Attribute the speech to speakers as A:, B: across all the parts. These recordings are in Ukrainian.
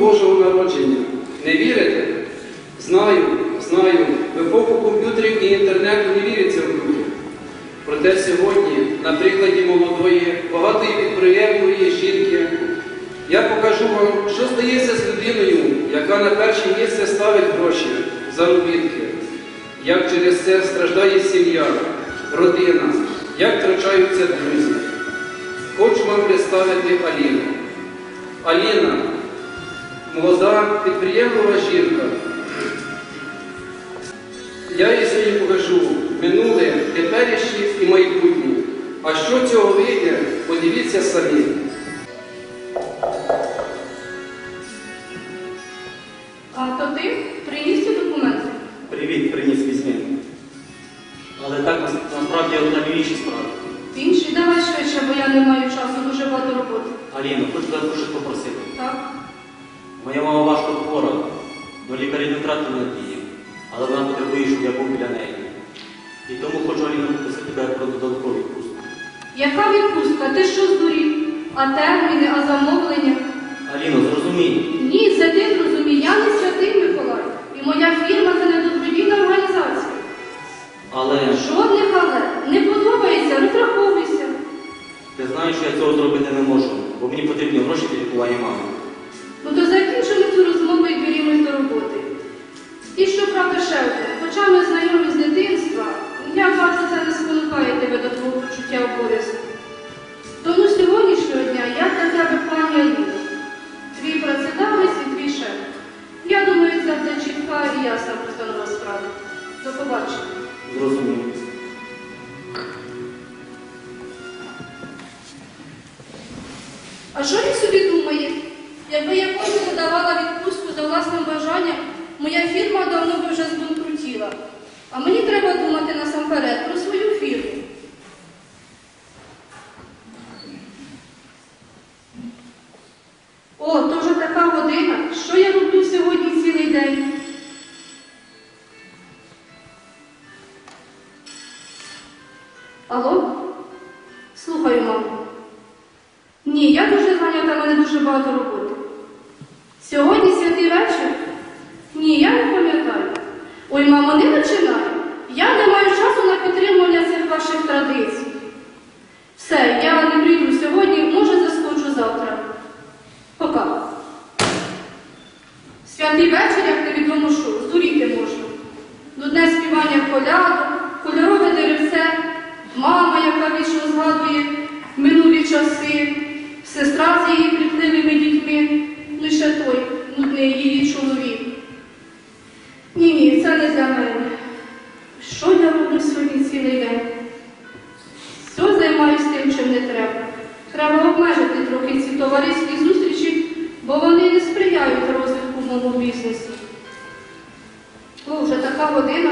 A: Божого народження. Не вірите? Знаю, знаю. В епоху комп'ютерів і інтернету не віриться в люди. Проте сьогодні, на прикладі молодої, багатої підприємної жінки, я покажу вам, що стається з людиною, яка на перше місце ставить гроші, заробітки, як через це страждає сім'я, родина, як втрачаються друзі. Хочу вам представити Аліну. Аліна молода, підприємлива жінка. Я їй сьогодні покажу минуле, теперішнє і майбутнє. А що цього вийде, подивіться самі.
B: знаю, що я
C: цього зробити не можу, бо мені потрібні гроші для лікування мами.
B: Ну то закінчимо цю розмову і берімось до роботи. І що правда ще хоча ми знайомі з дитинства, я за це не спонукає тебе до твого почуття обов'язку. обмежити трохи ці товариські зустрічі, бо вони не сприяють розвитку мого бізнесу. О, вже така година,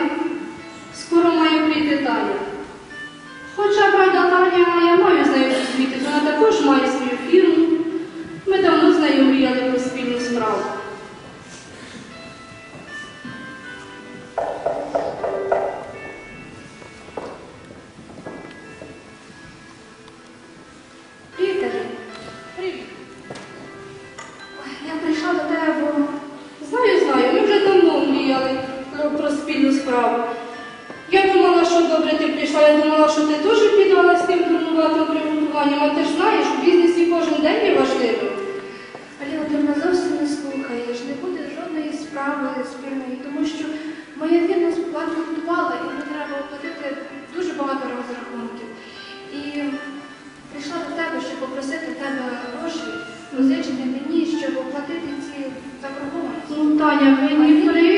B: скоро має прийти Таня. Хоча, правда, Таня, я маю з нею зустрітись, вона також має свою фірму. Ми давно з нею мріяли про спільну справу.
D: банкувала, і мені треба оплатити дуже багато розрахунків. І прийшла до тебе, щоб попросити тебе гроші, позичити мені, щоб оплатити ці заборгованості.
B: Ну, Таня, мені при...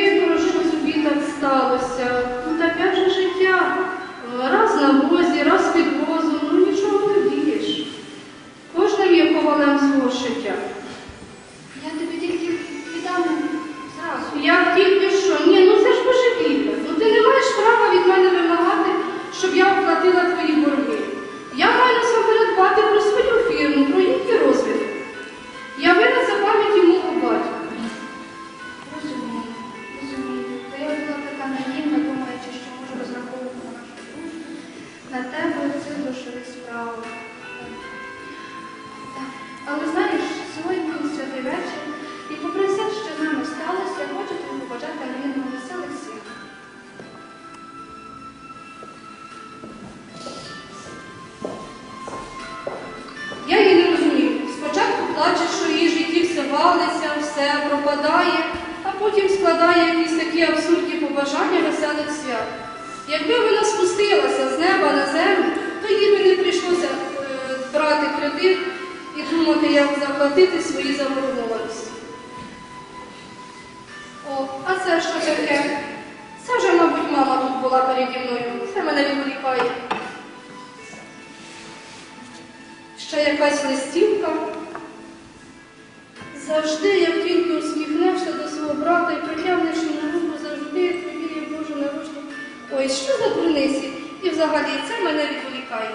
B: побажання свят. Якби вона спустилася з неба на землю, то їй не прийшлося е, брати кредит і думати, як заплатити свої заборгованості. Взагалі це мене відволікає.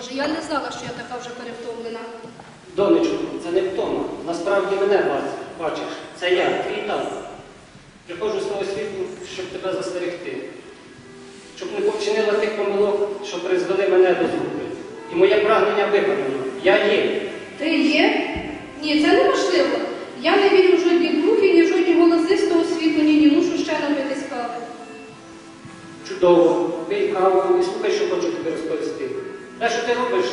B: Боже, я не знала, що я така вже перевтомлена.
E: Донечко, це не втома. Насправді мене бачиш. Це я, твій тато. Приходжу з того світу, щоб тебе застерегти. Щоб не повчинила тих помилок, що призвели мене до згуби. І моє прагнення виконано. Я є.
B: Ти є? Ні, це неможливо. Я не вірю в жодні духи, ні в жодні голоси з того світу, ні, ні, мушу ще напитись кави.
E: Чудово. Пий каву і слухай, що хочу тобі розповісти. Те, що ти робиш,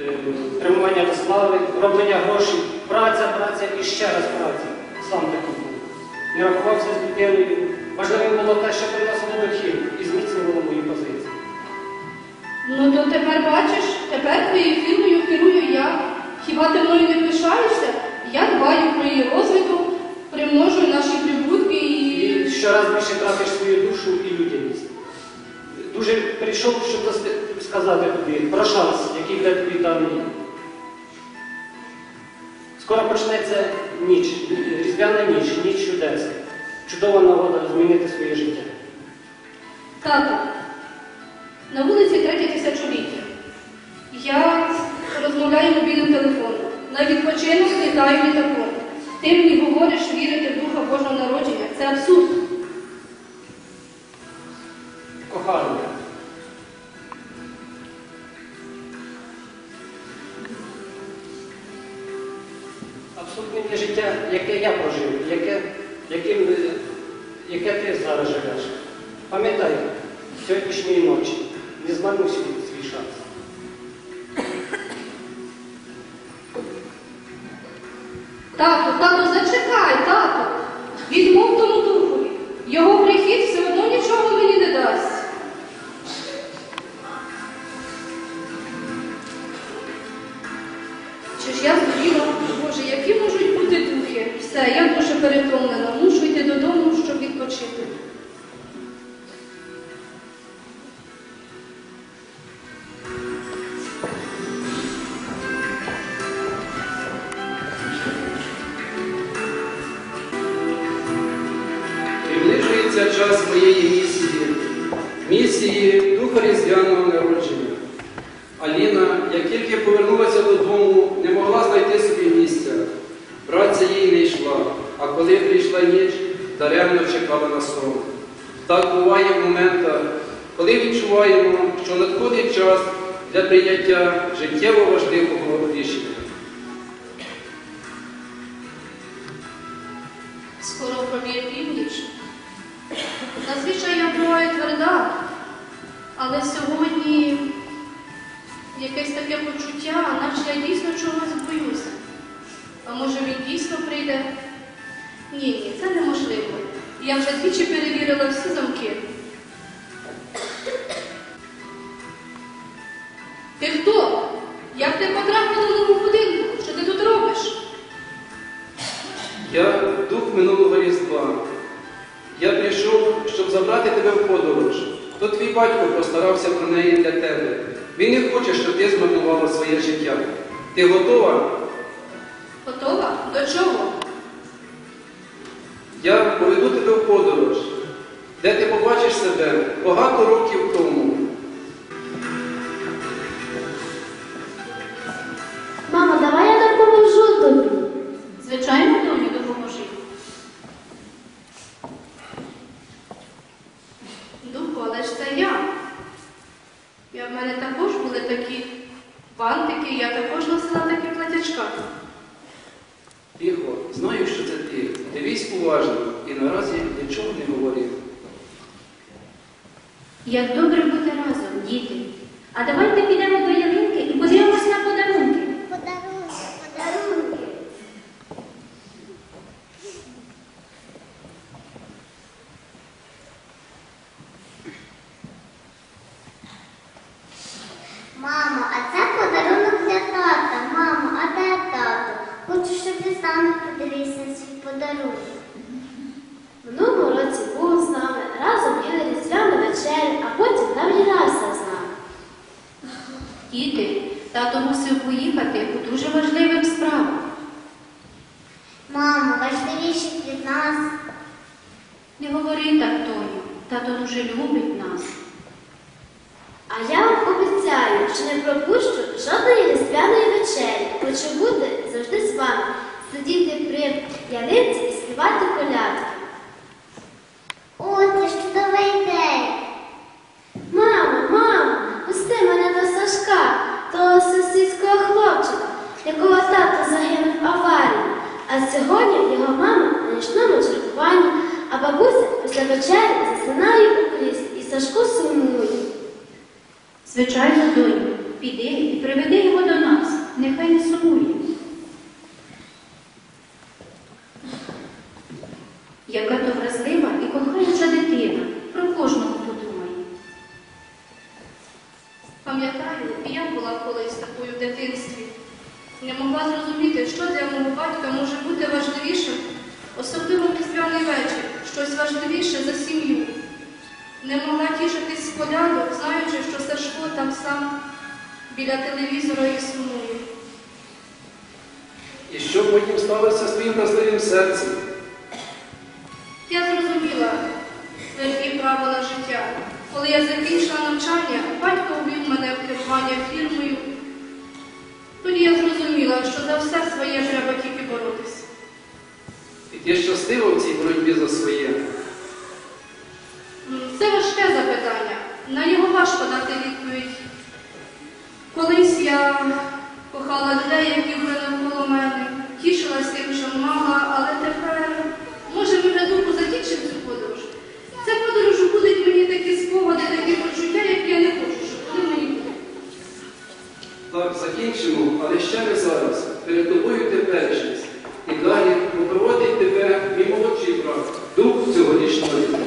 E: е, тримування слави, роблення грошей, праця, праця і ще раз праця. Сам такий був. Не рахувався з дитиною. Важливим було те, що приносило дохід і зміцнювало мої позиції.
B: Ну то тепер бачиш, тепер твоєю фірмою керую я. Хіба ти мною не пишаєшся? Я дбаю про її розвиток, примножую наші прибутки і.
E: І щораз більше тратиш сказати тобі про шанс, який буде тобі даний. Скоро почнеться ніч, різдвяна ніч, ніч чудес. Чудова нагода змінити своє життя.
B: Тато, на вулиці третє тисячоліття. Я розмовляю мобільним телефоном. На відпочинок літаю літаком. Ти мені говориш вірити в Духа Божого народження. Це абсурд.
E: Не
A: прийшла ніч, даремно чекала на сон. Так буває в моментах, коли відчуваємо, що надходить час для прийняття життєво важливого рішення. своє життя. Ти готова?
B: Готова? До чого?
A: Я поведу тебе в подорож, де ти побачиш себе багато років тому.
F: А сьогодні його мама на нічному чергуванні, а бабуся після вечері засинає у кріслі і Сашку сумує.
B: Звичайно, доню, піди і приведи його до нас, нехай не сумує. я закінчила навчання, батько вбив мене в керування фірмою. Тоді я зрозуміла, що за все своє треба тільки боротися.
A: І ти щаслива в цій боротьбі за своє?
B: Це важке запитання. На нього важко дати відповідь. Колись я кохала людей, які були навколо мене, тішилась тим, що мала, але тепер, може, ми вже думку закінчимо цю подорож. Це подорож спогади такі почуття, які я не хочу, щоб вони мені були.
A: Так, закінчимо, але ще не зараз. Перед тобою теперішність. І далі ну, попроводить тебе мій молодший брат, дух
G: сьогоднішнього дня.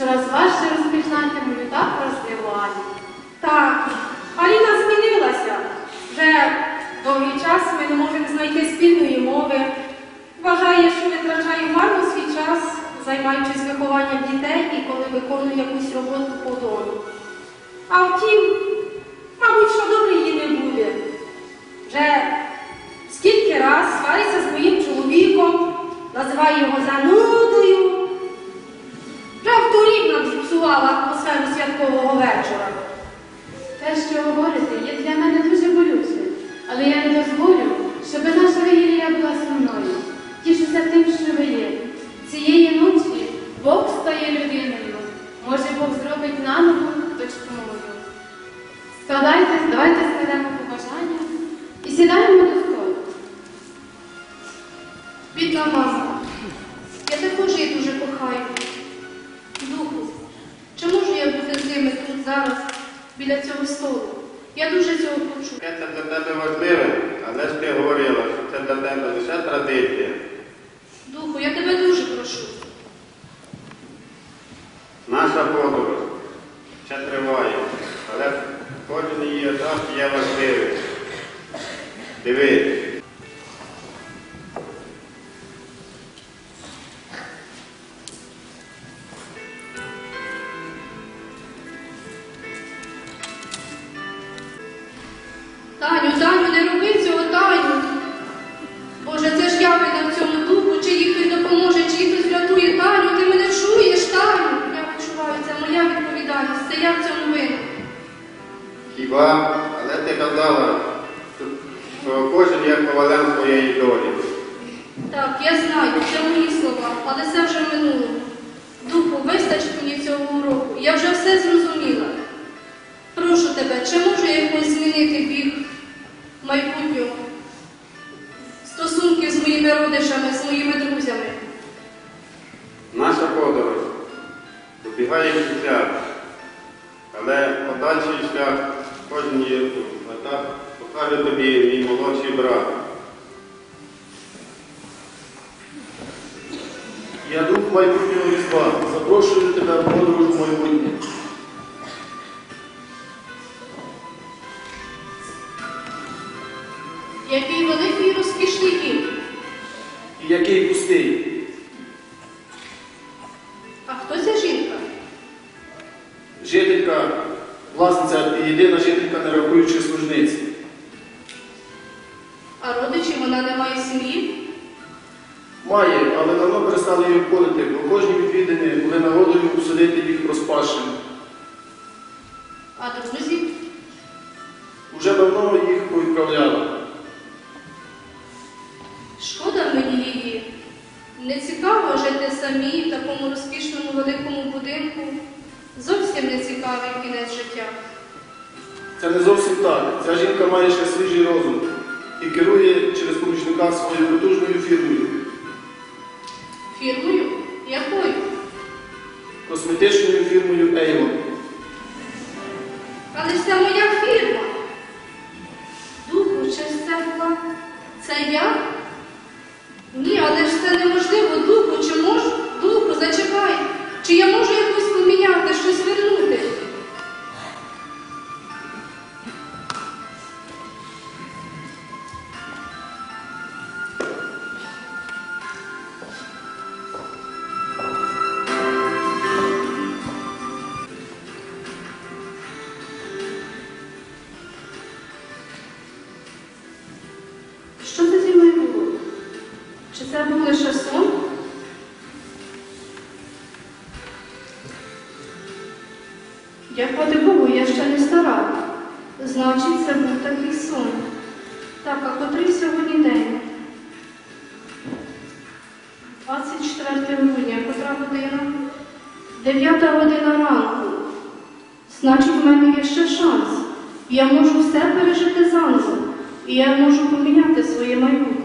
G: Що
D: раз важче
G: Хіба, але ти казала, що- кожен є ковалем своєї долі.
B: Так, я знаю, це мої слова, але це вже минуло. Духу, вистачить мені цього уроку. Я вже все зрозуміла. Прошу тебе, чи можу я якось змінити біг майбутнього? Стосунків з моїми родичами, з моїми друзями.
G: Наша подорож добігає кінця, але подальший шлях кожен є етап покаже тобі мій молодший брат.
H: Я дух майбутнього різдва. Запрошую тебе в подорож в майбутнє.
B: Який великий і розкішний дім.
H: І який пустий.
B: А хто ця жінка?
H: Жителька, власниця єдина жителька, не рахуючи служниці.
B: А родичі вона не має сім'ї?
H: Має, але давно перестали її обходити, бо кожні відвідини були нагодою усадити їх розпашем.
B: А друзі?
H: Уже давно їх повідправляли. Має ще свіжий розум і керує через помічника своєю потужною фірмою,
B: Фірмою? Якою?
H: косметичною фірмою Avon.
B: Але ж це моя фірма. Духу, чи це була? Це я? Ні, але ж 9 година ранку. Значить, в мене є ще шанс. Я можу все пережити заново, і я можу поміняти своє майбутнє.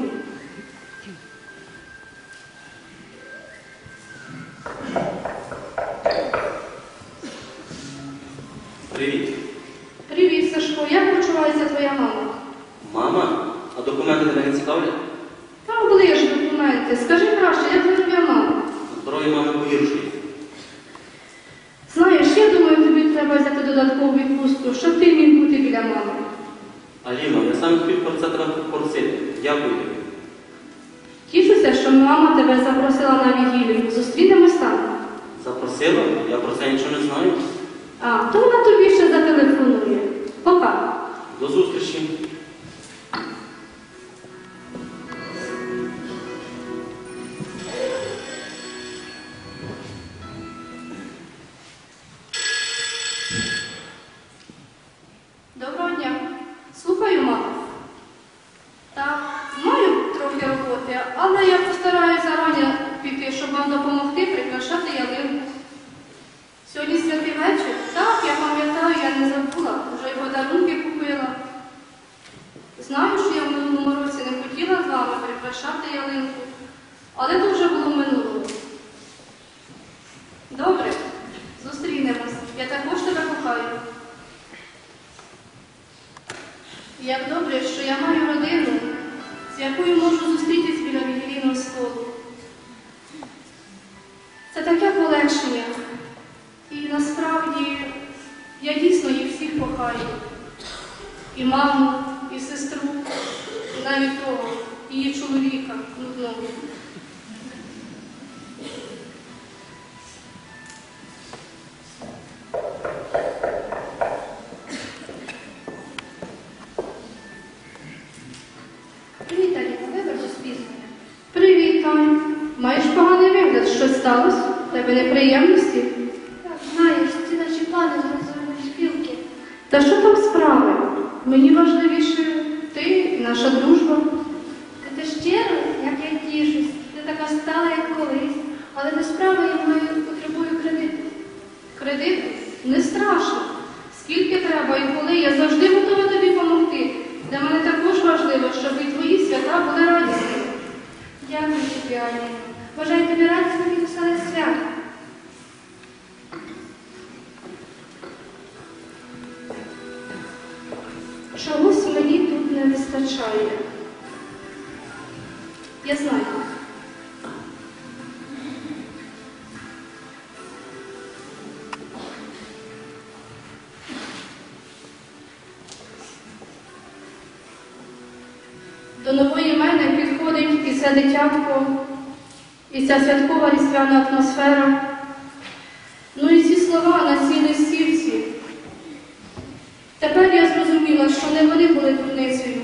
B: Кохаю. І маму, і сестру, і навіть того, її чоловіка нудного. Тобі,
D: Бажаю тобі радісних і веселих свят.
B: Чогось мені тут не вистачає. Я знаю. До нової мене підходить і це дитятко, ця святкова різдвяна атмосфера. Ну і ці слова на цій листівці. Тепер я зрозуміла, що не вони були дурницею,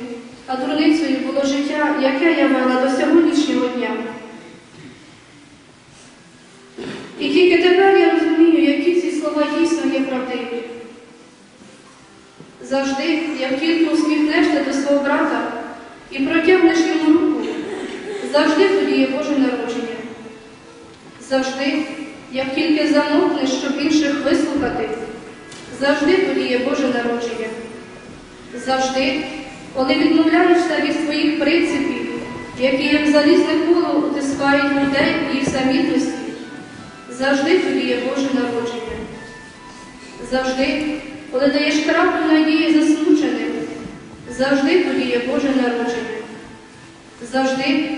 B: а дурницею було життя, яке я вела до сьогоднішнього дня. І тільки тепер я розумію, які ці слова дійсно є правдиві. Завжди, як тільки усміхнешся до свого брата і протягнеш йому руку, завжди тоді є Боже народження. Завжди, як тільки замовкнеш, щоб інших вислухати, завжди тоді є Боже народження. Завжди, коли відмовляєшся від своїх принципів, які як залізне коло утискають людей їх самітності, завжди тоді є Боже народження. Завжди, коли даєш краплю надії засмученим, завжди тоді є Боже народження. Завжди,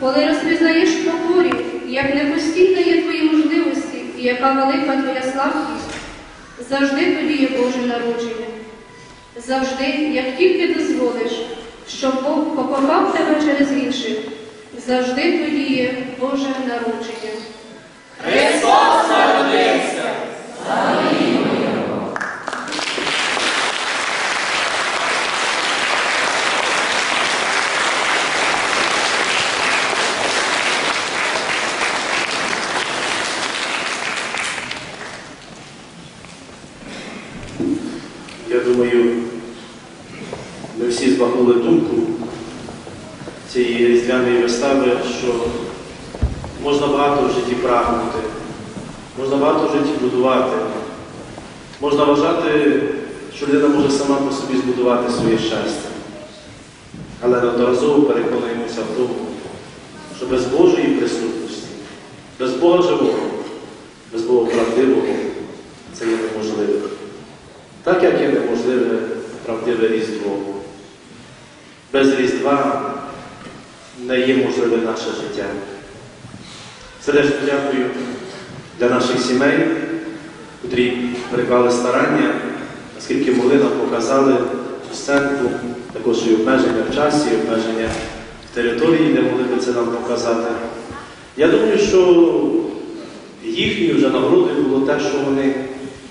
B: коли розпізнаєш покорі, як непостійна є твої можливості і яка велика твоя слабкість, завжди тоді є Боже народження. Завжди, як тільки дозволиш, щоб Бог покохав тебе через інших, завжди тоді є Боже народження.
I: Я думаю, ми всі збагнули думку цієї різдвяної вистави, що можна багато в житті прагнути, можна багато в житті будувати, можна вважати, що людина може сама по собі збудувати своє щастя. Але неодноразово переконуємося в тому, що без Божої присутності, без Бога живого, без Бога правдивого це є неможливе. Так як є неможливе правдиве Різдво. Без Різдва дає можливе наше життя. Сердечно дякую для наших сімей, котрі приклали старання, оскільки могли нам показали церкву, також і обмеження в часі, і обмеження в території, де могли би це нам показати. Я думаю, що їхньою вже нагородою було те, що вони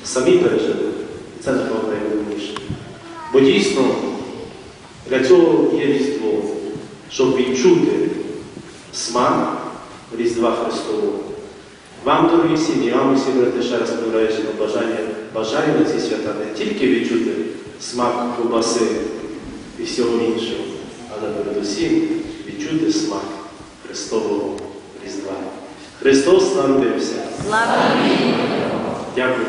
I: самі пережили. І Це найголовніше. Бо дійсно для цього є Різдво, щоб відчути смак Різдва Христового. Вам, дорогі сім'ї, вам усі брати ще раз повторяючи на бажання, бажаю на ці свята не тільки відчути смак ковбаси і всього іншого, але передусім відчути смак Христового Різдва. Христос народився. Слава Дякую.